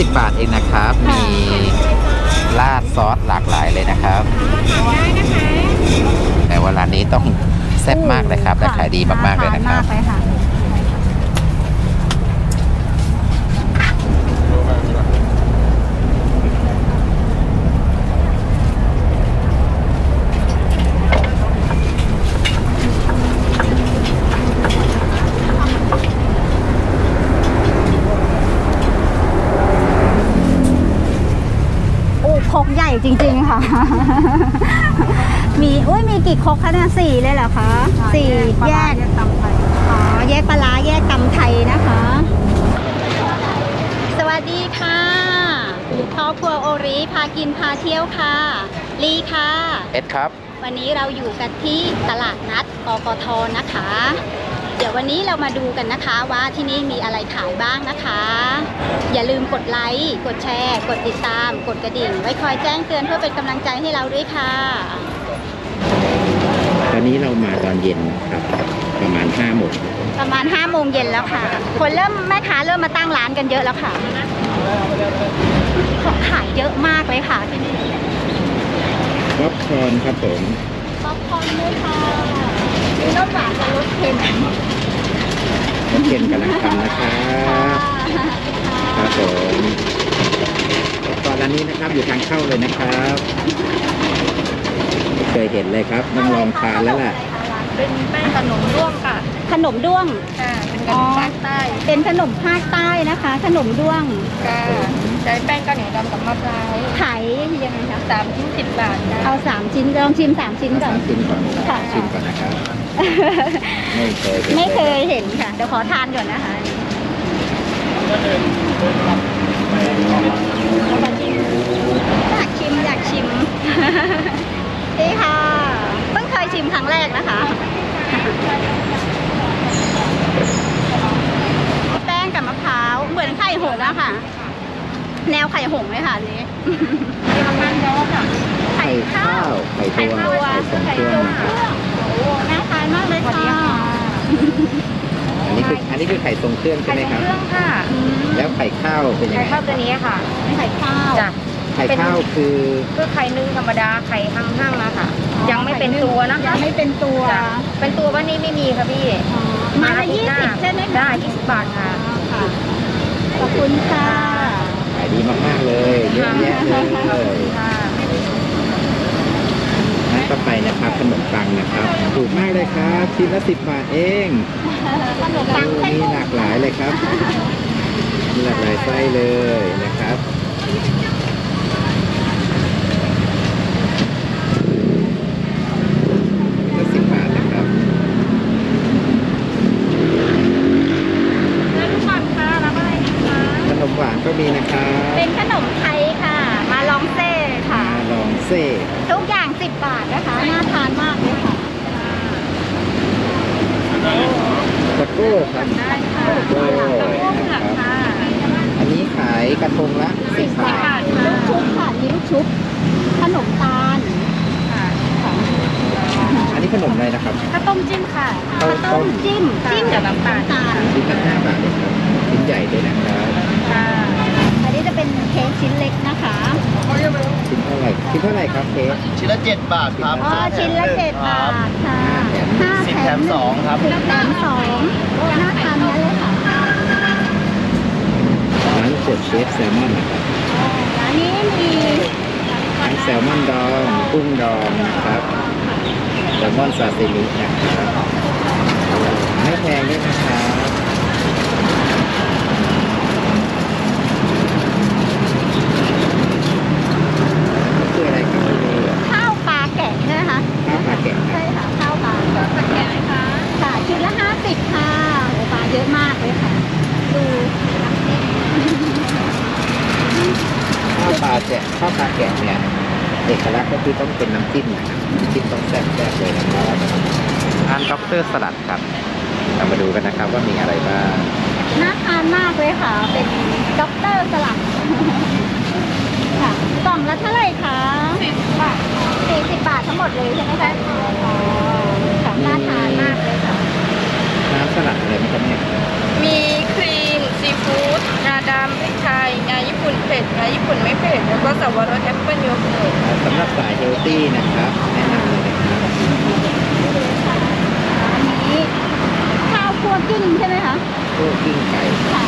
เลยค่ะชิ้นละ10บาทเองนะครับค่ะมีราดซอสหลากหลายเลยนะครับ แต่ว่าร้านนี้ต้องแซ่บมากเลยครับและขายดีมากๆเลยนะครับาทานมากเลยค่ะ โอ้ครกให ญ่จริงๆค่ะ มีอุ้ยมีกี่ครกคะเนี่ยสี่เลยเหรอคะสี่แยกตำไทยอ๋อแยกปลาร้าแยกตำไทยนะคะ สวัสดีค่ะครอบครัวโอริพากินพาเที่ยวค่ะ ลีค่ะ เอ็ดครับ วันนี้เราอยู่กันที่ตลาดนัดกกทนะคะ เดี๋ยววันนี้เรามาดูกันนะคะว่าที่นี่มีอะไรขายบ้างนะคะ อย่าลืมกดไลค์กดแชร์ กดติดตาม กดกระดิ่ง ไว้คอยแจ้งเตือนเพื่อเป็นกำลังใจให้เราด้วยค่ะ ตอนนี้เรามาตอนเย็นครับประมาณ5โมงประมาณ5้าโมงเย็นแล้วค่ะ คนเริ่มแม่ค้าเริ่มมาตั้งร้านกันเยอะแล้วค่ะของขายเยอะมากเลยค่ะที่นี่ป๊อปคอร์นครับผมป๊อปคอร์นด้วยค่ะ มีรสหวานกับรสเค็มรถเข็นกำลังทำนะครับครับผมตอนร้านนี้นะครับอยู่ทางเข้าเลยนะครับไม่เคยเห็นเลยครับต้องลองทานแล้วล่ะเป็นแป้งขนมร่วงค่ะขนมด้วง ค่ะ เป็นขนมภาคใต้ เป็นขนมภาคใต้นะคะ ขนมด้วง ค่ะใช้แป้งข้าวเหนียวดำกับมะพร้าวขายยังไงคะสามชิ้นสิบบาทค่ะเอาสามชิ้นลองชิมสามชิ้นก่อนสามชิ้นก่อนค่ะ ชิมก่อนนะครับ ไม่เคยห็นไม่เคลยเห็นค่ะ เดี๋ยวขอทานก่อนนะคะอยากชิมอยากชิมนี่ค่ะ เพิ่งเคยชิมครั้งแรกนะคะ แป้งกับมะพร้าว เหมือนไข่หงส์อะค่ะ แนวไข่หงส์เลยค่ะอันนี้มีน้ำมันเยอะค่ะไข่ข้าวไข่ตัวไข่ไข่ตัวทรงไข่เครื่องทรงเครื่องโอ้น่าทานมากเลยค่ะอันนี้คืออันนี้คือไข่ทรงเครื่องใช่ไข่ไหมทครงรับ เครื่องค่ะแล้วไข่ข้าวเป็นยังไข่ไงข้าวตัวนี้ค่ะไข่ข้าวจ้ะ ไข่ข้าวคือคือไข่นึ่งธรรมดาไข่หั่งๆอะค่ะยังไม่เป็นตัวนะยังไม่เป็นตัวจ้ะเป็นตัววันนี้ไม่มีค่ะพี่ไมาละยี่สิบใช่ไหมคะได้ยี่สิบบาทค่ะค่ะขอบคุณค่ะขาย ดีมากๆเลยเยอะแยะเลยค่ะนั่นต่อไปนะครับขนมปังนะครับ ถูกมากเลยครับชิ้นละสิบบาทเองขนมปังโอ้ไข่มีมุกหลากหลายเลยครับมีหลากหลายไส้เลยนะครับชิ้นละสิบบาทนะครับ แล้วทุกคนค่ะรับอะไรดีคะ ขนมหวาน ก็มีนะครับเป็นขนมไทยค่ะ มาลองเซ่ค่ะ มาลองเซ่ทุกอย่าง 10 บาทนะคะ น่าทานมากเลยค่ะตะโก้ครับได้ค่ะตะโก้ตะโก้เผืนะอกครับค่ะอันนี้ขายกระทงละสิบบาทลูกชุบค่ะมีลูกชุบขนมตาลค่ะค่ะอันนี้ขนมอะไรนะครับข้าวต้มจิ้มค่ะข้าวต้ต้มมจิ้มค่ะจิ้มกับน้ำตาลตาลชิ้นละห้าบาทเองครับชิ้นใหญ่ด้วยนะครับ ค่ะ อันนี้จะเป็นเค้กชิ้นเล็กนะคะชิ้นเท่าไหร่ชิ้นเท่าไหร่ครับเค้กชิ้นละ 7 บาทครับอ๋อชิ้นละเจ็ดบาทค่ะห้าสิบแถแถมมหสนึ่องงครับสิบแถมสองโอ้น่าทานเนี้ยเลยค่ะร้านเจ็ดเชฟแซลมอนนะครับร้านนี้มีทั้งแซลมอนดองกุ้งดองนะครับแซลมอนซาซิมินะครับไม่แพงด้วยนะครับคืออะไรครับคุณนี่ ข้าวปลาแกะใช่ไหมคะ ข้าวปลาแกะครับ ใช่ค่ะข้าวปลาแกะแกะค่ะค่ะชิ้นละห้าสิบค่ะโอ้ปลาเยอะมากเลยค่ะ ดู ข้าวปลาแกะข้าวปลาแกะเนี่ยเอกลักษณ์ก็คือต้องเป็นน้ำจิ้มนะครับน้ำจิ้มต้องแซ่บๆเลยนะครับร้านด็อกเตอร์สลัดครับเรามาดูกันนะครับว่ามีอะไรบ้าง น่าทานมากเลยค่ะ เป็นด็อกเตอร์สลัดค่ะกล่องละเท่าไหร่คะสี่สิบบาทสี่สิบบาททั้งหมดเลยใช่ไหมคะอ๋อค่ะน่าทานมากเลยค่ะ น้ำสลัดอะไรไหมครับเนี่ย มีครีม ซีฟู้ดงาดำพริกไท ผ็ดนะญี่ปุ่นไม่เผ็ด แล้วก็สับปะรดแอปเปิ้ลโยเกิร์ตสำหรับสายเฮลตี้นะครับแนะนำเลยนะครับอันนี้ข้าวคั่วกิ้งใช่ไหมคะพวกกิ้งไก่ค่ะ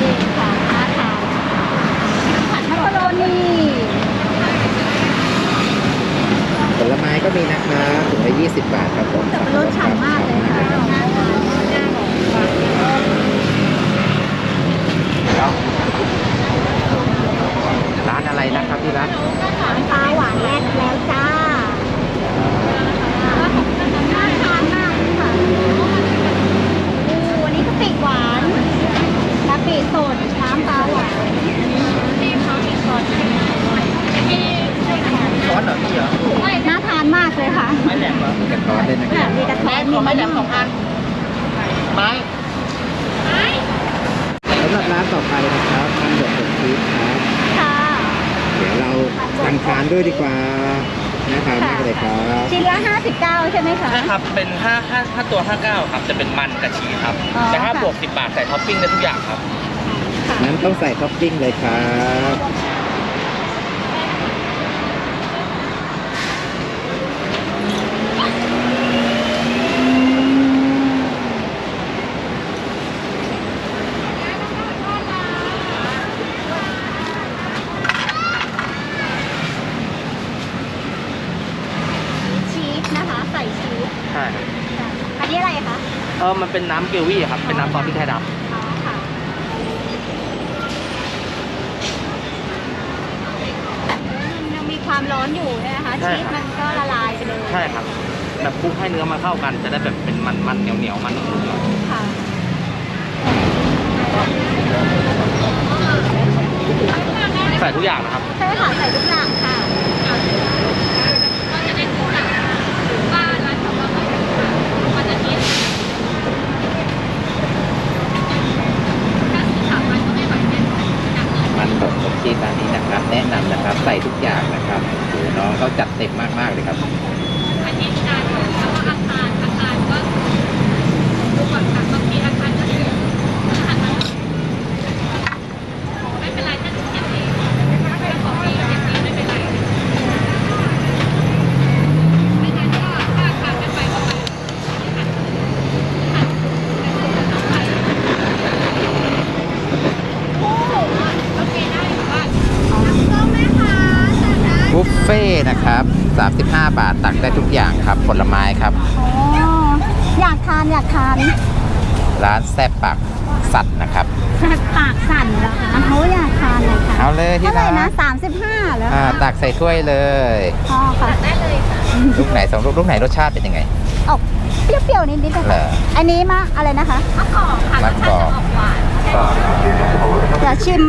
นี่ค่ะน่าทานผัดมักกะโรนีผลไม้ก็มีนะครับถุงละ20 บาทครับผมแต่มันรสฉ่ำมากเลยนะคะ ร้านอะไรนะครับที่ร้านปลาหวานแรกแล้วจ้าน่าทานมากค่ะอ้วันนี้กะปิหวานกะปิสดน้ำปลาหวานที่เขามีซอสช้อนเหรอพี่เหรอน่าทานมากเลยค่ะ ไม่แหลมเหรอมีกระท้อนด้วยนะคค่ะรับมีกระท้อนมีไมะนาวไม้สำหรับร้านต่อไปนะครับมันหยดผงชีสครับ ค่ะ เดี๋ยวเราสั่งทาน ด้วยดีกว่าน่าทานมากเลยครับชิ้นละ 59 ใช่ไหมคะใช่ครับเป็น5 5 5ตัว59ครับจะเป็นมันกับชีสครับอ๋อแต่ถ้าค่ะ บวก10บาทใส่ท็อปปิ้งได้ทุกอย่างครับนั้นต้องใส่ท็อปปิ้งเลยครับ ชีสนะคะ ใส่ชีส ใช่ครับ อันนี้อะไรคะ เออ มันเป็นน้ำเกลวี่ครับ เป็นน้ำซอสพริกไทยดอ๋อค่ะมันยังมีความร้อนอยู่ใช่ไหมคะ ชีสมันก็ละลายไปเลยำใช่ครับ แบบคลุกให้เนื้อมันเข้ากัน จะได้แบบเป็นมันมันเหนียวเหนียวๆมันนุ่มๆหน่อยค่ะใส่ทุกอย่างนะครับ ใช่ค่ะ ใส่ทุกอย่างค่ะ มันบดผงชีสร้านนี้นะครับ แนะนำนะครับใส่ทุกอย่างนะครับโอ้โหน้องเขาจัดเต็มมากๆเลยครับ บุ ฟเฟ่ต์นะครับ 35 บาทตักได้ทุกอย่างครับ ผลไม้ครับ อ๋อ อยากทานอยากทานร้านแซ่บปากสัตว์นะครับปากสั่นเหรอคะเขาอยากทานเลยค่ะเอาเลยที่เท่าไหร่ร้านนะ35เหรออ่าคะตักใส่ถ้วยเลยอ๋อค่ะได้เลยค่ะ ลูกไหนสองลูกลูกไหนรสชาติเป็นยังไง ออกเปรี้ยวๆนิดๆนะเหรคะออันนี้มะอะไรนะคะ มะกอกค่ะมะกอกก็เดี๋ ยวชิม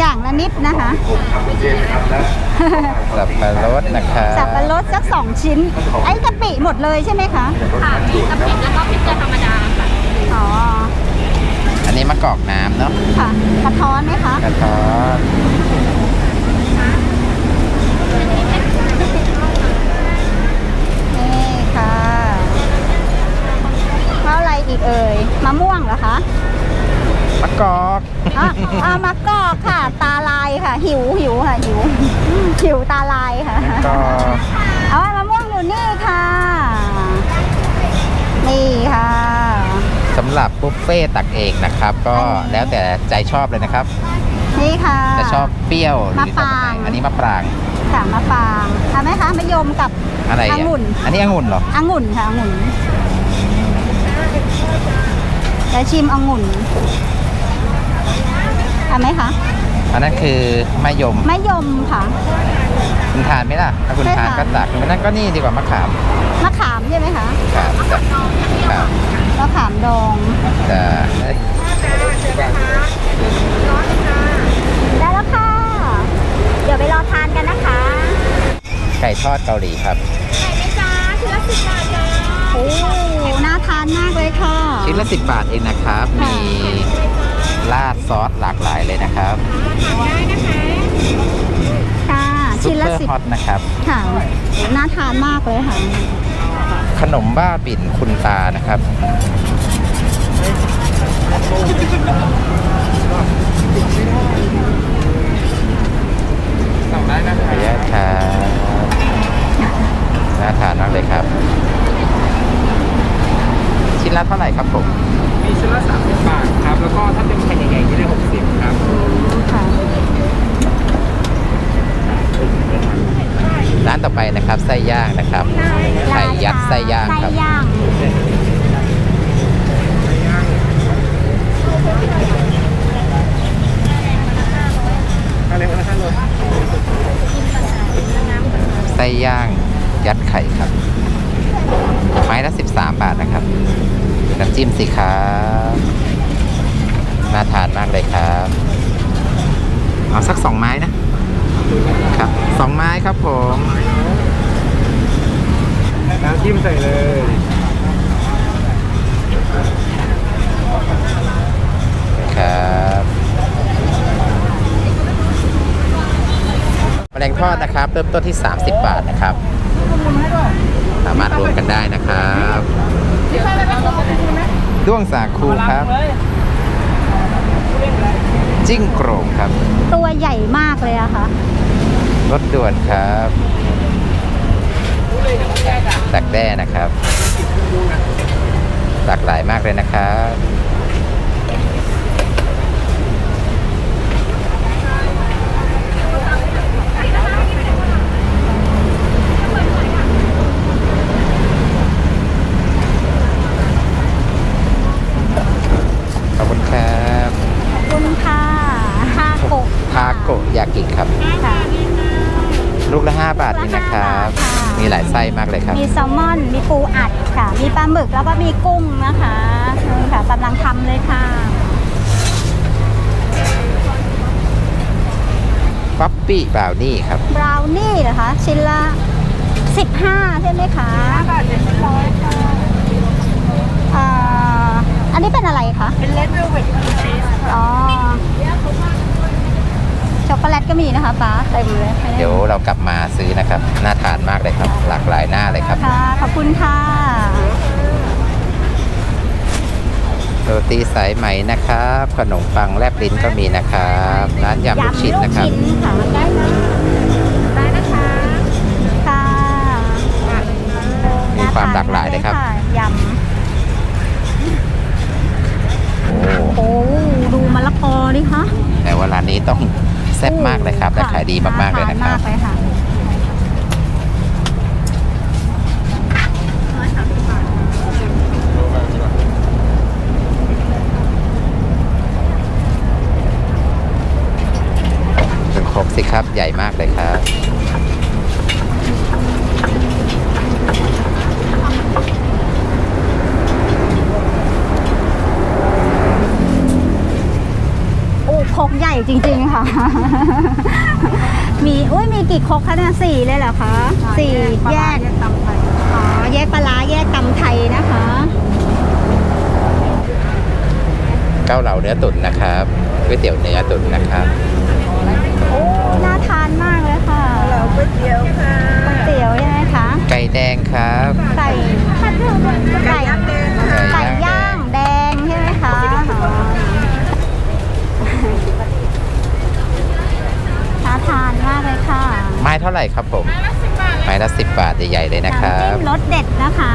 อย่างละนิดนะคะ สับปะรดนะครับสับปะรดสักสองชิ้น ไอ้กะปิหมดเลยใช่ไหมคะ ค่ะมีกะปิแล้วก็พริกเกลือธรรมดาค่ะ อ๋อ อันนี้มะกอกน้ำเนาะ ค่ะ กระท้อนไหมคะ กระท้อนนี่ อะอ่ามะกอกค่ะ ตาลายค่ะ หิวหิวค่ะหิวหิวตาลายค่ะมะกอกเอามะม่วงอยู่นี่ค่ะ นี่ค่ะสำหรับบุฟเฟ่ต์ตักเองนะครับ ก็แล้วแต่ใจชอบเลยนะครับ นี่ค่ะจะชอบเปรี้ยวหรือมะปรางชอบแบบไหนอันนี้มะปรางค่ะมะปรางทำไหมคะมะยมกับอะไรอะองุ่นอันนี้องุ่นเหรอองุ่นค่ะองุ่นเดี๋ยวชิมองุ่น ทำไหมคะอันนั้นคือมะยมมะยมค่ะคุณทานไหมล่ะถ้าคุณใช่ทานค่ะก็ตักมันนั่นก็นี่ดีกว่ามะขามมะขามใช่ไหมคะครับแต่ครับมะขามดองแต่ได้แล้วค่ะ เดี๋ยวไปรอทานกันนะคะ ไก่ทอดเกาหลีครับไข่ไหมจ้าชิ้นละสิบบาทจ้าโอ้น่าทานมากเลยค่ะ ชิ้นละ10บาทเองนะครับค่ะมี ราดซอสหลากหลายเลยนะครับค่ะซุปชิ้นละสิบฮอตนะครับ ค่ะน่าทานมากเลยค่ะ ขนมบ้าบิ่นคุณตานะครับ สั่งได้นะครับน่าทานมากเลยครับ ชิ้นละเท่าไหร่ครับผม มีชุดละ30 บาทครับ แล้วก็ถ้าเป็นแผ่นใหญ่ๆจะได้ 60 ครับค่ะร้านต่อไปนะครับไส้ย่างนะครับไข่ยัดไส้ย่างครับ ไส้ย่าง อะไรก็ได้เลย ไส้ย่างยัดไข่ครับ ไม้ละ 13 บาทนะครับน้ำจิ้มสิครับน่าทานมากเลยครับเอาสักสองไม้นะครับสองไม้ครับผมน้ำจิ้มใส่เลยครับแมลงทอดนะครับ เริ่มต้นที่ 30 บาทนะครับ สามารถรวมกันได้นะครับด้วงสาคูครับ จิ้งโกรงครับ ตัวใหญ่มากเลยอะค่ะ รถด่วนครับดักแด้นะครับ หลากหลายมากเลยนะครับ ขอบคุณครับ ขอบคุณค่ะฮาโกะ ทาโก ยากิครับ ค่ะ ลูกละ 5 บาทนี่นะครับ ลูกละห้าบาทค่ะ มีหลายไส้มากเลยครับ มีแซลมอน มีปูอัดค่ะ มีปลาหมึกแล้วก็มีกุ้งนะคะนี่ค่ะกำลังทำเลยค่ะ ป๊อปปี้บราวนี่ครับ บราวนี่เหรอคะ ชิ้นละ 15 ใช่ไหมคะ บาทเจ็ดร้อยค่ะอ่าอันนี้เป็นอะไรคะ เป็นเลดเวลเวทชีส อ๋อ ช็อก โกแลตก็มีนะคะป้าเต็มเลยเดี๋ยวเรากลับมาซื้อนะครับน่าทานมากเลยครับ หลากหลายหน้าเลยครับค่ะขอบคุณค่ะโรตีสายไหมนะครับ ขนมปังแลบลิ้นก็มีนะครับร้านยำลูกชิ้นนะครับยำลูกชิ้นค่ะได้นะได้นะคะค่ะมีความหลากหลายเลยครับยโอ้ำโอ้ดูมะละกอดิคะแต่ว่าร้านนี้ต้องแซ่บมากเลยครับและขายดีมากๆเลยนะครับาทามากเลยค่ะเป็นครกสิครับใหญ่มากเลยครับ โอ้ครกใหญ่จริงๆ ค่ะ มีอุ้ยมีกี่ครกคะเนี่ยสี่เลยเหรอคะสี่แยกตำไทยอ๋อแยกปลาร้าแยกตำไทยนะคะเก้าเหลาเนื้อตุ๋นนะครับก๋วยเตี๋ยวเนื้อตุ๋นนะครับโอ้น่าทานมากเลยค่ะเราก๋วยเตี๋ยวค่ะก๋วยเตี๋ยวใช่ไหมคะไก่แดงครับไก่ไก่ ย่างแดงค่ะ ไก่ย่างแดงใช่ไหมคะอ๋อน่าทานมากเลยค่ะ ไม้เท่าไหร่ครับผม ไม้ละสิบบาทใหญ่ๆเลยนะครัน้ำบจิ้มรสเด็ดนะคะ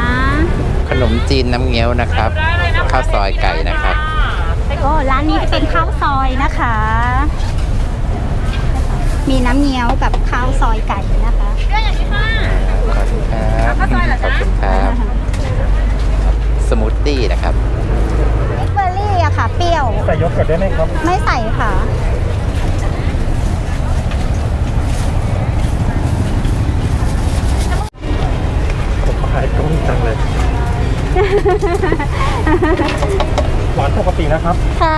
ขนมจีนน้ำเงี้ยวนะครับ ข้าวซอยไก่นะครับโอ้ร้านนี้จะเป็นข้าวซอยนะคะ มีน้ำเงี้ยวกับข้าวซอยไก่นะคะขอบคุณครับขอบคุณครับสมูทตี้นะครับเอ็กเบอร์รี่อะค่ะ เปรี้ยว ใส่ยกเกิดได้ไหมครับ ไม่ใส่ค่ะ ขายกุ้งจังเลยหวานปกตินะครับ ค่ะ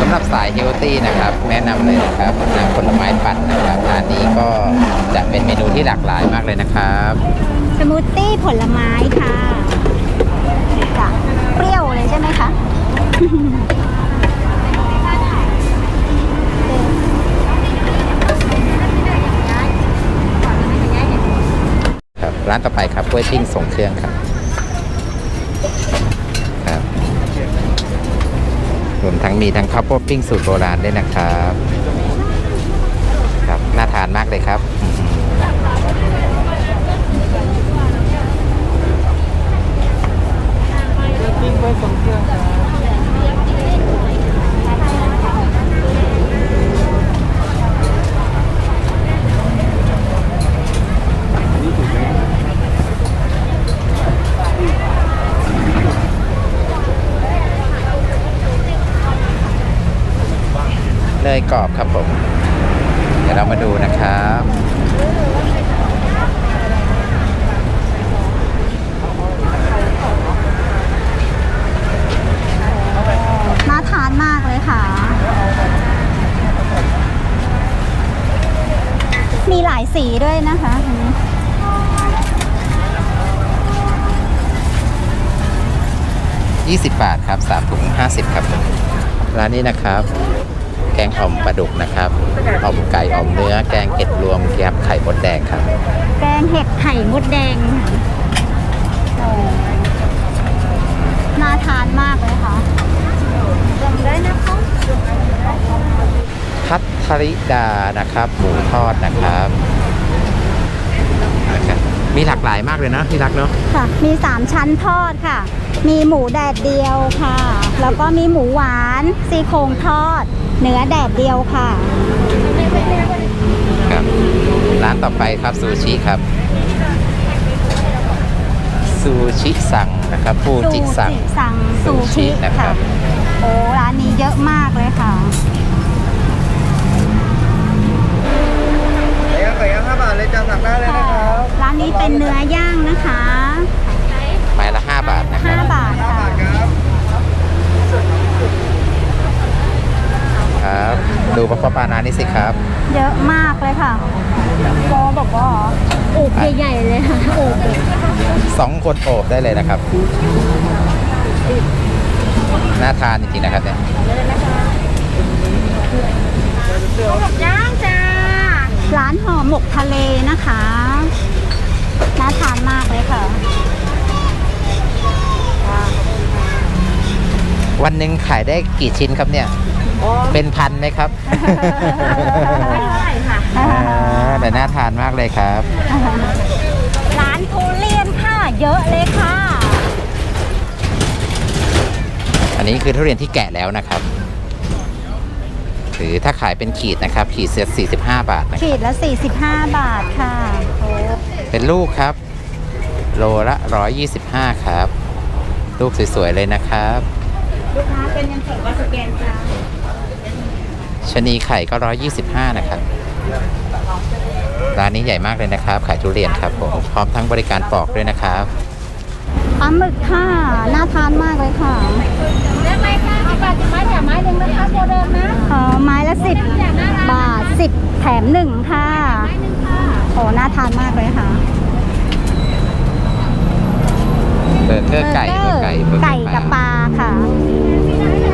สำหรับสายเฮลตี้นะครับ แนะนำเลยนะครับน้ำผลไม้ปั่นนะครับร้านนี้ก็ จะเป็นเมนูที่หลากหลายมากเลยนะครับ สมูทตี้ผลไม้ค่ะจ้ะเปรี้ยวเลยใช่ไหมคะ ครับร้านต่อไปครับกล้วยปิ้งส่งเครื่องครับครับรวมทั้งมีทั้งข้าวโพดปิ้งสูตรโบราณด้วยนะครับ ครับน่าทานมากเลยครับอืม เนยกรอบครับผม เดี๋ยวเรามาดูนะครับ น่าทานมากเลยค่ะ มีหลายสีด้วยนะคะอันนี้20 บาทครับ3ถุง 50 ครับผมร้านนี้นะครับ แกงอ่อมปลาดุกนะครับอ่อมไก่อ่อมเนื้อ แกงเห็ดรวมแกบไข่มดแดงครับ แกงเห็ดไข่มดแดงโอ้น่าทานมากเลยค่ะลอง ได้นะคะพัทริดานะครับ หมูทอดนะครับนะครับ มีหลากหลายมากเลยนะที่รักเนาะค่ะ มีสามชั้นทอดค่ะ มีหมูแดดเดียวค่ะ แล้วก็มีหมูหวานซี่โครงทอด เนื้อแดดเดียวค่ะครับร้านต่อไปครับซูชิครับซูชิสั่งนะครับฟูจิสั่งสั่งซูชินะครัค่ะบ โอ้ร้านนี้เยอะมากเลยค่ะไก่ย่างไก่ย่างห้าบาทเลยจ้าสั่งได้เลยนะครับร้านนี้เป็นเนื้อย่างนะคะไม้ละ5บาทนะครับ5บาทห้าค่ะบาทครับครับดูปลาปลานานี่สิครับ เยอะมากเลยค่ะโบบอกว่าอูบใหญ่ๆเลยค่ะอูบสองคนโอบได้เลยนะครับ น่าทานจริงๆนะครับเนี่ยย่างจ้า ร้านห่อหมกทะเลนะคะ น่าทานมากเลยค่ะ วันหนึ่งขายได้กี่ชิ้นครับเนี่ย เป็นพันไหมครับอ่าแต่น่าทานมากเลยครับ ร้านทุเรียนค่ะ เยอะเลยค่ะ อันนี้คือทุเรียนที่แกะแล้วนะครับหรือถ้าขายเป็นขีดนะครับ ขีดเสีย45 บาทนะครับขีดละ 45 บาทค่ะโอ้เป็นลูกครับ โลละ 125 ครับ ลูกสวย ๆ เลยนะครับ ลูกค้าเป็นยังถือว่าสแกนค่ะชะนีไข่ก็ 125 นะครับร้านนี้ใหญ่มากเลยนะครับ ขายทุเรียนครับผมพร้อมทั้งบริการปอกด้วยนะครับ ปลาหมึกค่ะ น่าทานมากเลยค่ะได้ไหมคะสิบบาทสิบไม้แถมไม้หนึ่งนะคะตัวเดิมนะอ๋อไม้ละสิบบาทสิบแถมหนึ่งค่ะโอ้น่าทานมากเลยค่ะเบอร์เกอร์ไก่เบอร์ไก่เบอร์เกอร์ไก่กับปลาค่ะ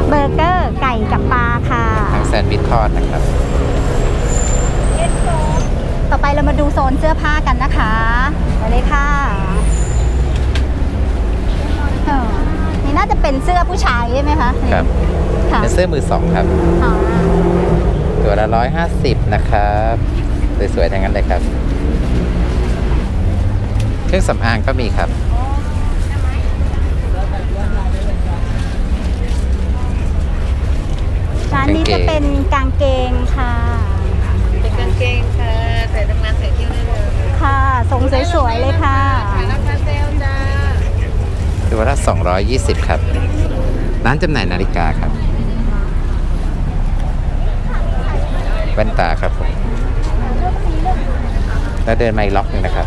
เบอร์เกอร์ไก่กับปลาค่ะทั้งแซนด์วิชทอดนะครับ ต่อไปเรามาดูโซนเสื้อผ้ากันนะคะไปเลยค่ะเออ นี่น่าจะเป็นเสื้อผู้ชายใช่ไหมคะครับค่ะเป็นเสื้อมือสองครับ อ๋อตัวละร้อยห้าสิบนะครับสวยๆทั้งนั้นเลยครับ เครื่องสำอางก็มีครับ ร้านนี้จะเป็นกางเกงค่ะ เป็นกางเกงค่ะใส่ทำงานใส่เที่ยวได้เลย ค่ะทรงสวยๆเลยค่ะ ราคาเซลจ้า ตัวละ 220 ครับ ร้านจำหน่ายนาฬิกาครับแว่นตาครับผมแล้วเดินมาอีกล็อกหนึ่งนะครับ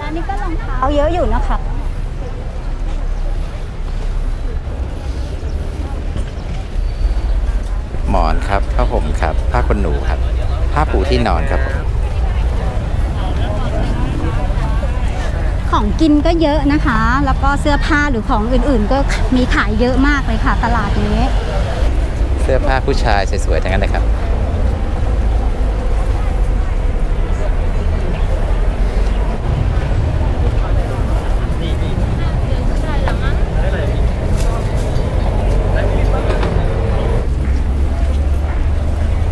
ร้านนี้ก็รองเท้าเยอะอยู่นะคะ หมอนครับผ้าห่มครับ ผ้าขนหนูครับ ผ้าปู ที่นอนครับผมขของกินก็เยอะนะคะ แล้วก็เสื้อผ้าหรือของอื่นๆ ก็มีขายเยอะมากเลยค่ะ ตลาดนี้ เสื้อผ้าผู้ชายสวยๆทั้งนั้นเลยครับ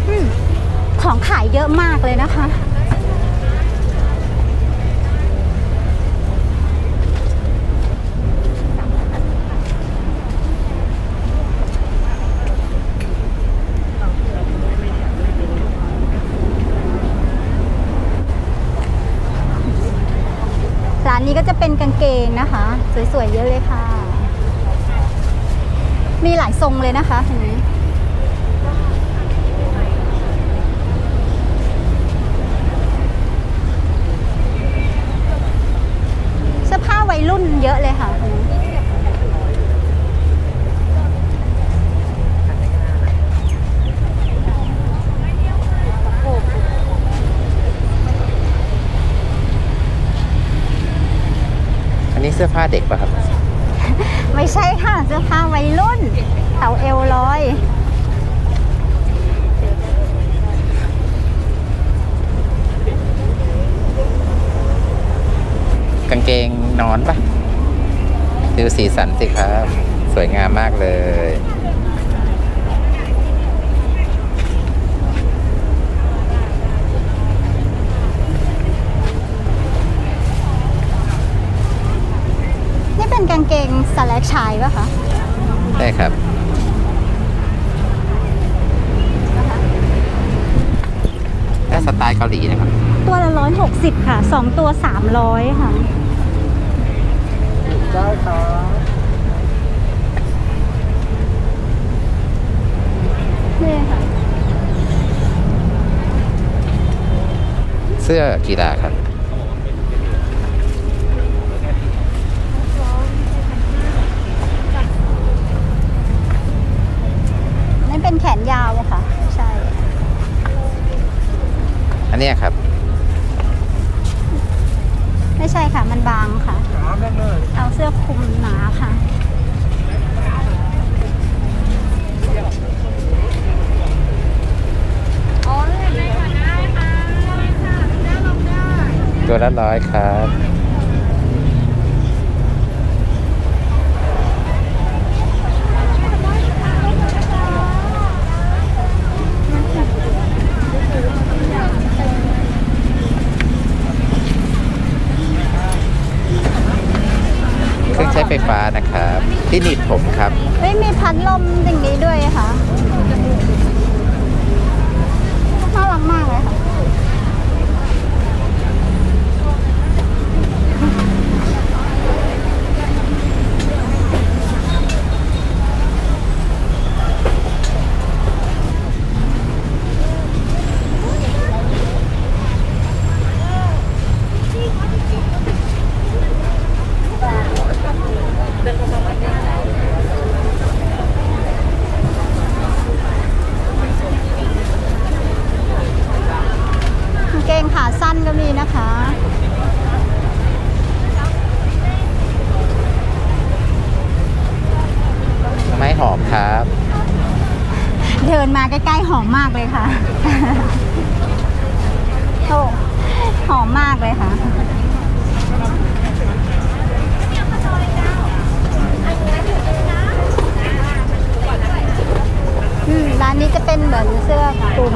อืมของขายเยอะมากเลย นะคะ ร้านนี้ก็จะเป็นกางเกงนะคะ สวยๆ เยอะเลยค่ะ มีหลายทรงเลยนะคะทีนี้ เสื้อผ้าวัยรุ่น เยอะเลยค่ะอันนี้เสื้อผ้าเด็กป่ะครับ ไม่ใช่ค่ะเสื้อผ้าวัยรุ่น เต่าเอวลอยกางเกงนอนป่ะ ดูสีสันสิครับ สวยงามมากเลย นี่เป็นกางเกงสแลกชายปะคะใช่ครับถ้าสไตล์เกาหลีนะครับ ตัวละร้อยหกสิบค่ะสองตัวสามร้อยค่ะ ได้ครับนี่ค่ะ เสื้อกีฬาครับนี่เป็นแขนยาวอะค่ะ ใช่ อันเนี้ยครับ ไม่ใช่ค่ะ มันบางค่ะครับได้เลยเอาเสื้อคลุมหนาค่ะ ตัวละร้อยครับ เครื่องใช้ไฟฟ้านะครับ ที่หนีบผมครับ เฮ้ยมีพัดลมอย่างนี้ด้วยค่ะน่ารักมากเลยค่ะ นก็มีนะคะ ไม้หอมครับ เดินมาใกล้ๆหอมมากเลยค่ะโอ้หอมมากเลยค่ะอืมร้านนี้จะเป็นเหมือนเสื้อคลุม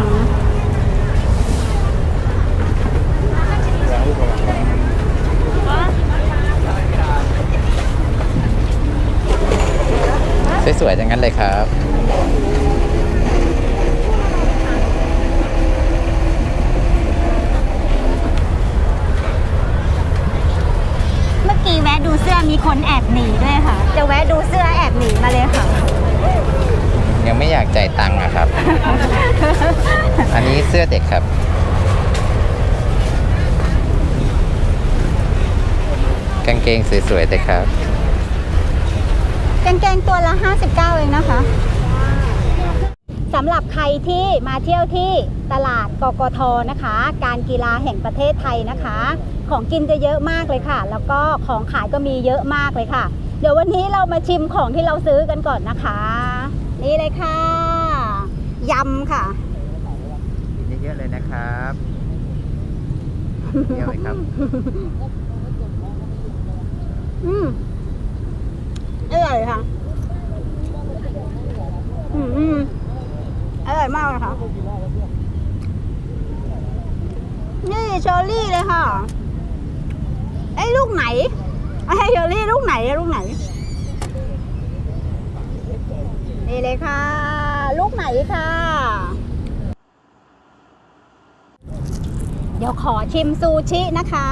สวยๆอย่างนั้นเลยครับเมื่อกี้แวะดูเสื้อมีคนแอบหนีด้วยค่ะ จะแวะดูเสื้อแอบหนีมาเลยค่ะ ยังไม่อยากจ่ายตังค์อะครับ อันนี้เสื้อเด็กครับ กางเกงสวยๆเลยครับ กางเกงตัวละ 59 เองนะคะำหรับใครที่มาเที่ยวที่ตลาดกกทนะคะ การกีฬาแห่งประเทศไทยนะคะ ของกินจะเยอะมากเลยค่ะ แล้วก็ของขายก็มีเยอะมากเลยค่ะ เดี๋ยววันนี้เรามาชิมของที่เราซื้อกันก่อนนะคะ นี่เลยค่ะยำค่ะกินเยอะๆเลยนะครับเที่ยวเลยครับ อืมอร่อยค่ะอืมอืมอร่อยมากเลยค่ะ นี่เชอร์รี่เลยค่ะ ไอ้ลูกไหน ไอ้เชอร์รี่ลูกไหนอะลูกไหน นี่เลยค่ะ ลูกไหนค่ะ เดี๋ยวขอชิมซูชินะคะ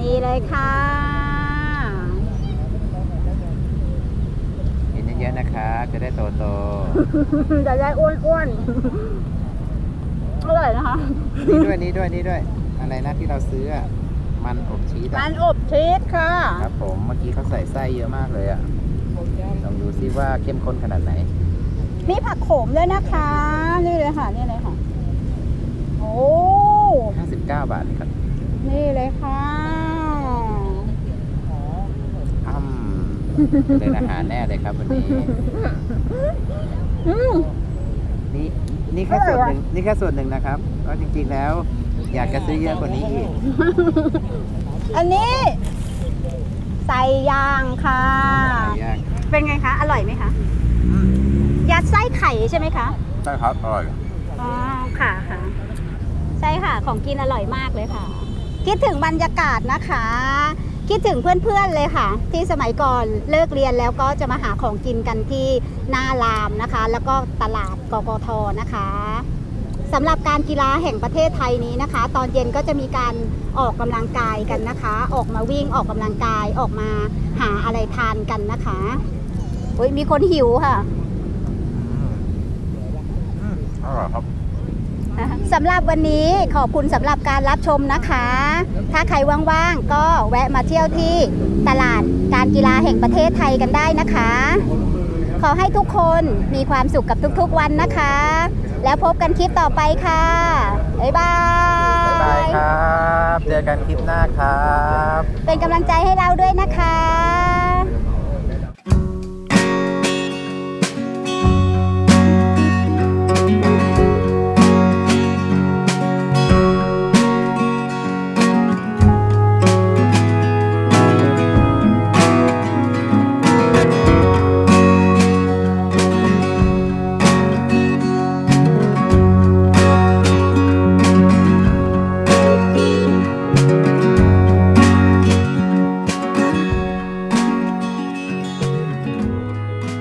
นี่เลยค่ะ กินเยอะๆนะครับ จะได้โตจะได้อ้วนๆอร่อยนะคะ ๆนี่ด้วยนี่ด้วยนี่ด้วย อะไรนะที่เราซื้ออะมันอบชีสมัอะนอบชีสค่ะ ครับผมเมื่อกี้เขาใส่ไส้เยอะมากเลยอะลองดูซิว่าเข้มข้นขนาดไหน มีผักโขมด้วยนะคะ นี่เลยค่ะ นี่เลยค่ะ โอ้ 59 บาทครับ นี่เลยค่ะ อ้ำ เป็นอาหารแน่เลยครับวันนี้อืมนี่นี่แค่ส่วนหนึ่งนี่แค่ส่วนหนึ่งนะครับก็จริงๆแล้ว อยากจะซื้อเยอะกว่านี้อีกอันนี้ใส่ยางค่ะ อยากเป็นไงคะ อร่อยไหมคะ ยัดไส้ไข่ใช่ไหมคะใช่ครับอร่อยอ๋อค่ะค่ะใช่ค่ะ ของกินอร่อยมากเลยค่ะ คิดถึงบรรยากาศนะคะ คิดถึงเพื่อนๆเลยค่ะ ที่สมัยก่อนเลิกเรียนแล้วก็จะมาหาของกินกันที่หน้ารามนะคะ แล้วก็ตลาดกกทนะคะสำหรับการกีฬาแห่งประเทศไทยนี้นะคะ ตอนเย็นก็จะมีการออกกำลังกายกันนะคะ ออกมาวิ่งออกกำลังกายออกมาหาอะไรทานกันนะคะอุ้ยมีคนหิวค่ะ อร่อยครับ สำหรับวันนี้ขอบคุณสำหรับการรับชมนะคะ ถ้าใครว่างๆก็แวะมาเที่ยวที่ตลาดการกีฬาแห่งประเทศไทยกันได้นะคะ ขอให้ทุกคนมีความสุขกับทุกๆวันนะคะ แล้วพบกันคลิปต่อไปค่ะ บ๊ายบาย บายครับเจอกันคลิปหน้าครับ เป็นกำลังใจให้เราด้วยนะคะ